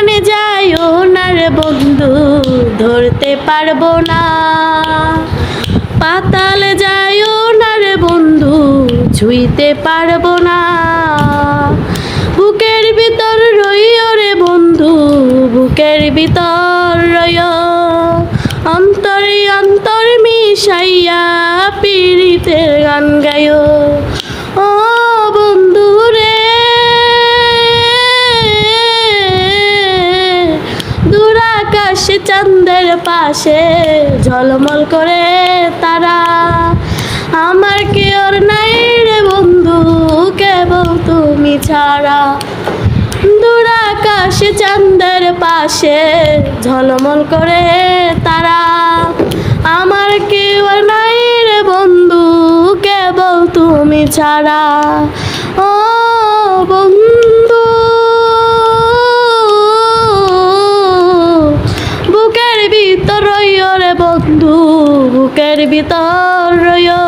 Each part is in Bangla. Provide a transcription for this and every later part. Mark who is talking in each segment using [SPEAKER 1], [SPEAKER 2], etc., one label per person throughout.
[SPEAKER 1] আসমানে যাইও না রে বন্ধু, ধরতে পারব না। পাতাল যাইও না রে বন্ধু, ছুঁইতে পারব না। বুকের ভিতর রইও রে বন্ধু, বুকের ভিতর রইও। অন্তরে অন্তর মিশাইয়া পীড়িতের গান গায়ো আকাশে চাঁদের পাশে ঝলমল করে তারা। আমার কি ওর নাই রে বন্ধু, কেবল তুমি ছাড়া। দূর আকাশে পাশে ঝলমল করে তারা। আমার কেউ ওর নাই রে বন্ধু, কেবল তুমি ছাড়া। ও বন্ধু ভিতর রে বন্ধু, বুকের ভিতর রইও।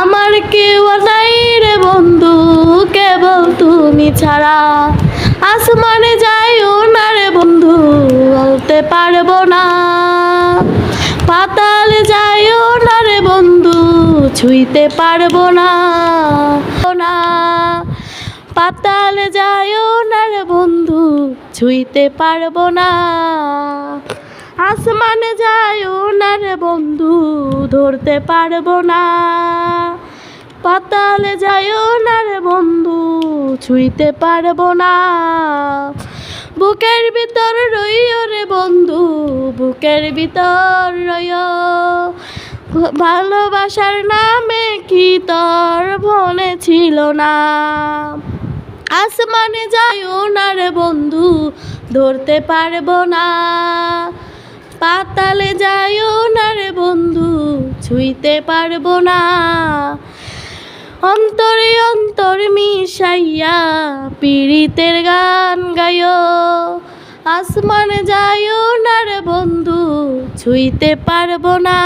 [SPEAKER 1] আমার কেউ নাই রে বন্ধু, কেবল তুমি ছাড়া। আসমানে যাইও না রে বন্ধু, বলতে পারব না। পাতালে যাইও না রে বন্ধু, ছুঁইতে পারব না না। পাতালে যাইও না রে বন্ধু, ছুঁইতে পারব না। আসমানে যাইও না রে বন্ধু, ধরতে পারব না। পাতালে যাইও না রে বন্ধু, ছুঁইতে পারব না। বুকের ভিতর রইও রে বন্ধু, বুকের ভিতর রইও। ভালোবাসার নামে কি তোর মনে ছিল না। আসমানে যাইও না রে বন্ধু, ধরতে পারব না। পাতালে যাইও না রে বন্ধু, ছুঁইতে পারব না। অন্তরে অন্তর মিশাইয়া পীড়িতের গান গায়ো। আসমানে যাইও না রে বন্ধু, ছুঁইতে পারব না।